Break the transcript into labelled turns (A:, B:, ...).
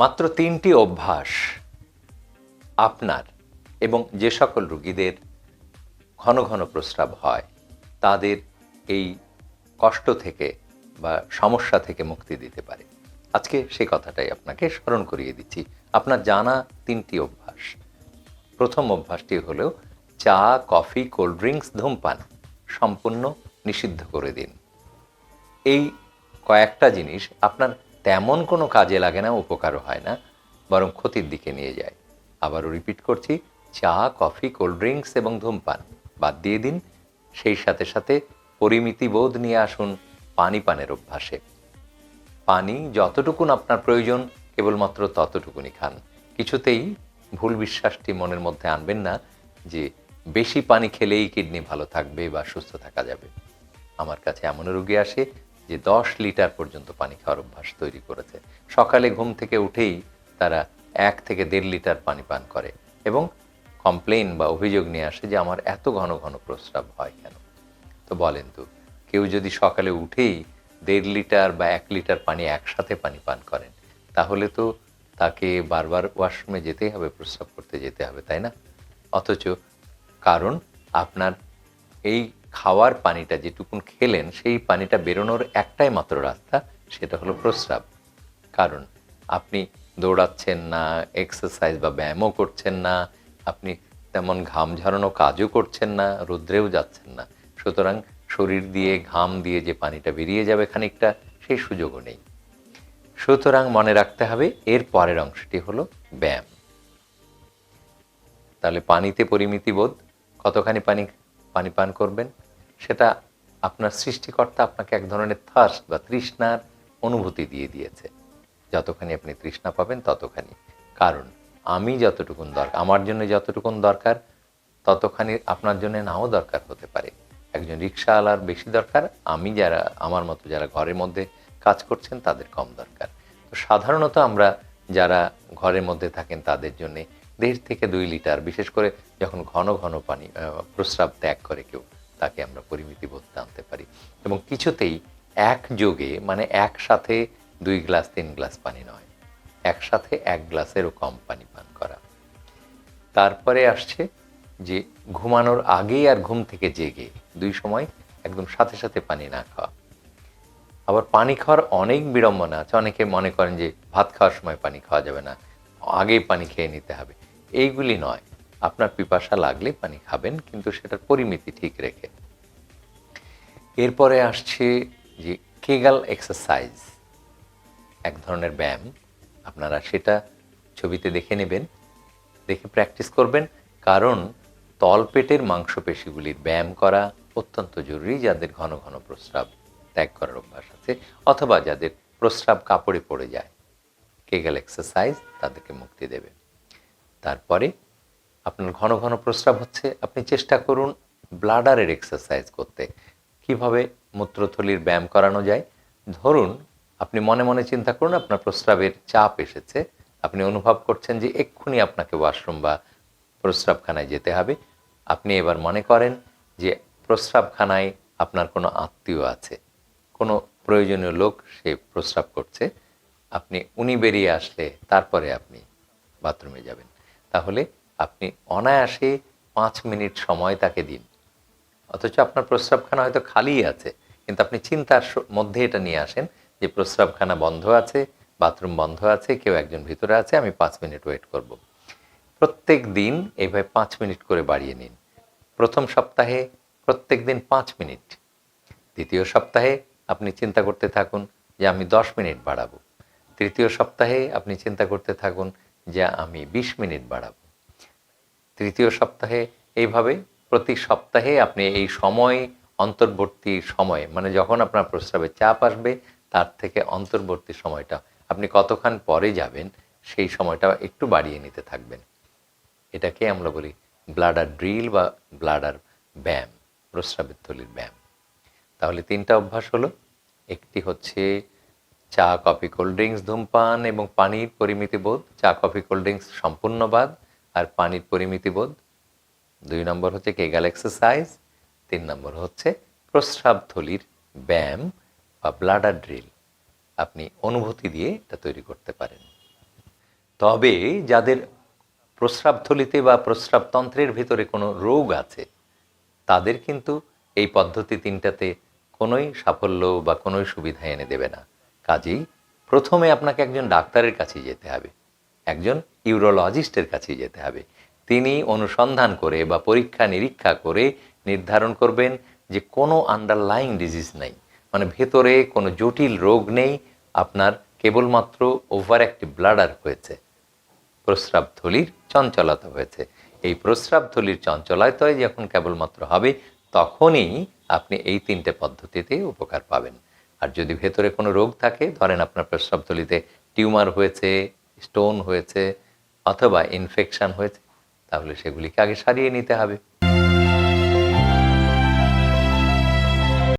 A: মাত্র তিনটি অভ্যাস আপনার এবং যে সকল রুগীদের ঘন ঘন প্রস্রাব হয়, তাদের এই কষ্ট থেকে বা সমস্যা থেকে মুক্তি দিতে পারে। আজকে সেই কথাটাই আপনাকে স্মরণ করিয়ে দিচ্ছি। আপনার জানা তিনটি অভ্যাস। প্রথম অভ্যাসটি হলো চা, কফি, কোল্ড ড্রিঙ্কস, ধূমপান সম্পূর্ণ নিষিদ্ধ করে দিন। এই কয়েকটা জিনিস আপনার তেমন কোনো কাজে লাগে না, উপকারও হয় না, বরং ক্ষতির দিকে নিয়ে যায়। আবারও রিপিট করছি, চা কফি কোল্ড ড্রিঙ্কস এবং ধূমপান বাদ দিয়ে দিন। সেই সাথে সাথে পরিমিতি বোধ নিয়ে আসুন পানি পানের অভ্যাসে। পানি যতটুকুন আপনার প্রয়োজন, কেবলমাত্র ততটুকুনি খান। কিছুতেই ভুল বিশ্বাসটি মনের মধ্যে আনবেন না যে বেশি পানি খেলেই কিডনি ভালো থাকবে বা সুস্থ থাকা যাবে। আমার কাছে এমন রোগী আসে যে দশ লিটার পর্যন্ত পানি খাওয়ার অভ্যাস তৈরি করেছে। সকালে ঘুম থেকে উঠেই তারা এক থেকে দেড় লিটার পানি পান করে এবং কমপ্লেন বা অভিযোগ নিয়ে আসে যে আমার এত ঘন ঘন প্রস্রাব হয় কেন? তো বলেন তো, কেউ যদি সকালে উঠেই দেড় লিটার বা এক লিটার পানি একসাথে পানি পান করেন, তাহলে তো তাকে বারবার ওয়াশরুমে যেতেই হবে, প্রস্রাব করতে যেতে হবে, তাই না? অথচ কারণ আপনার এই খাওয়ার পানিটা যেটুকুন খেলেন, সেই পানিটা বেরোনোর একটাই মাত্র রাস্তা, সেটা হলো প্রস্রাব। কারণ আপনি দৌড়াচ্ছেন না এক্সারসাইজ বা ব্যায়ামও করছেন না, আপনি তেমন ঘাম ঝরানো কাজও করছেন না, রৌদ্রেও যাচ্ছেন না। সুতরাং শরীর দিয়ে, ঘাম দিয়ে যে পানিটা বেরিয়ে যাবে খানিকটা, সেই সুযোগও নেই। সুতরাং মনে রাখতে হবে, এর পরের অংশটি হলো ব্যায়াম। তাহলে পানিতে পরিমিতি বোধ, কতখানি পানি পানি পান করবেন। সেটা আপনার সৃষ্টিকর্তা আপনাকে এক ধরনের থার্স্ট বা তৃষ্ণার অনুভূতি দিয়ে দিয়েছে। যতখানি আপনি তৃষ্ণা পাবেন, ততখানি। কারণ আমি যতটুকুন দরকার, আমার জন্য যতটুকুন দরকার, ততখানি আপনার জন্য নাও দরকার হতে পারে। একজন রিক্সাওয়ালার বেশি দরকার, আমি যারা, আমার মতো যারা ঘরের মধ্যে কাজ করছেন, তাদের কম দরকার। তো সাধারণত আমরা যারা ঘরের মধ্যে থাকেন, তাদের জন্য দেড় থেকে দুই লিটার, বিশেষ করে যখন ঘন ঘন পানি প্রস্রাব ত্যাগ করে কেউ, তাকে আমরা পরিমিতি বোধ আনতে পারি। এবং কিছুতেই এক যোগে মানে একসাথে দুই গ্লাস, তিন গ্লাস পানি নয়। একসাথে এক গ্লাসেরও কম পানি পান করা। তারপরে আসছে যে ঘুমানোর আগে আর ঘুম থেকে জেগে দুই সময় একদম সাথে সাথে পানি না খাওয়া। আবার পানি খাওয়ার অনেক বিড়ম্বনা আছে। অনেকে মনে করেন যে ভাত খাওয়ার সময় পানি খাওয়া যাবে না। আগেই পানি খেয়ে নিতে হবে। এইগুলি নয়। আপনার পিপাসা লাগলে পানি খাবেন, কিন্তু সেটার পরিমিতি ঠিক রেখে। এরপরে আসছে যে কেগাল এক্সারসাইজ এক ধরনের ব্যায়াম। আপনারা সেটা ছবিতে দেখে নেবেন, দেখে প্র্যাকটিস করবেন। কারণ তলপেটের মাংসপেশিগুলির ব্যায়াম করা অত্যন্ত জরুরি, যাদের ঘন ঘন প্রস্রাব ত্যাগ করার অভ্যাস আছে, অথবা যাদের প্রস্রাব কাপড়ে পড়ে যায়। কেগাল এক্সারসাইজ তাদেরকে মুক্তি দেবে। তারপরে আপনার ঘন ঘন প্রস্রাব হচ্ছে, আপনি চেষ্টা করুন ব্লাডারের এক্সারসাইজ করতে। কীভাবে মূত্রথলির ব্যায়াম করানো যায়? ধরুন, আপনি মনে মনে চিন্তা করুন, আপনার প্রস্রাবের চাপ এসেছে। আপনি অনুভব করছেন যে এক্ষুনি আপনাকে ওয়াশরুম বা প্রস্রাবখানায় যেতে হবে। আপনি এবার মনে করেন যে প্রস্রাবখানায় আপনার কোনো আত্মীয় আছে। কোনো প্রয়োজনীয় লোক সে প্রস্রাব করছে। আপনি উনি বেরিয়ে আসলে তারপরে আপনি বাথরুমে যাবেন। তাহলে আপনি অনায়াসে পাঁচ মিনিট সময় তাকে দিন। অথচ আপনার প্রস্রাবখানা হয়তো খালি আছে, কিন্তু আপনি চিন্তার মধ্যে এটা নিয়ে আসেন যে প্রস্রাবখানা বন্ধ আছে, বাথরুম বন্ধ আছে, কেউ একজন ভিতরে আছে, আমি পাঁচ মিনিট ওয়েট করব। প্রত্যেক দিন এইভাবে পাঁচ মিনিট করে বাড়িয়ে নিন। প্রথম সপ্তাহে প্রত্যেক দিন পাঁচ মিনিট। দ্বিতীয় সপ্তাহে আপনি চিন্তা করতে থাকুন যে আমি দশ মিনিট বাড়াবো। তৃতীয় সপ্তাহে আপনি চিন্তা করতে থাকুন যে আমি বিশ মিনিট বাড়াবো। তৃতীয় সপ্তাহে এইভাবে প্রতি সপ্তাহে আপনি এই সময়, অন্তর্বর্তী সময় মানে যখন আপনার প্রস্রাবের চাপ আসবে, তার থেকে অন্তর্বর্তী সময়টা, আপনি কতক্ষণ পরে যাবেন, সেই সময়টা একটু বাড়িয়ে নিতে থাকবেন। এটাকে আমরা বলি ব্লাডার ড্রিল বা ব্লাডার ব্যায়াম, প্রস্রাবের থলির ব্যায়াম। তাহলে তিনটা অভ্যাস হলো, একটি হচ্ছে চা, কফি কোল্ড ড্রিঙ্কস ধূমপান এবং পানির পরিমিতি বোধ। চা, কফি কোল্ড ড্রিঙ্কস সম্পূর্ণ বাদ। আর পানির পরিমিতি বোধ, দুই নম্বর হচ্ছে কেগাল এক্সারসাইজ তিন নম্বর হচ্ছে প্রস্রাব থলির ব্যায়াম বা ব্লাডার ড্রিল আপনি অনুভূতি দিয়ে এটা তৈরি করতে পারেন। তবে যাদের প্রস্রাবথলিতে বা প্রস্রাবতন্ত্রের ভিতরে কোনো রোগ আছে, তাদের কিন্তু এই পদ্ধতি তিনটাতে কোনোই সাফল্য বা কোনোই সুবিধা এনে দেবে না। কাজেই প্রথমে আপনাকে একজন ডাক্তারের কাছে যেতে হবে, একজন ইউরোলজিস্টের কাছে যেতে হবে। তিনি অনুসন্ধান করে বা পরীক্ষা নিরীক্ষা করে নির্ধারণ করবেন যে কোনো আন্ডারলাইং ডিজিজ নেই মানে ভেতরে কোনো জটিল রোগ নেই, আপনার কেবলমাত্র ওভার অ্যাক্টিভ ব্লাডার হয়েছে, প্রস্রাবথলির চঞ্চলতা হয়েছে। এই প্রস্রাবথলির চঞ্চলতায় যখন কেবলমাত্র হবে, তখনই আপনি এই তিনটে পদ্ধতিতে উপকার পাবেন। আর যদি ভেতরে কোনো রোগ থাকে, ধরেন আপনার প্রস্রাবতলিতে টিউমার হয়েছে, স্টোন হয়েছে অথবা ইনফেকশান হয়েছে, তাহলে সেগুলিকে আগে সারিয়ে নিতে হবে।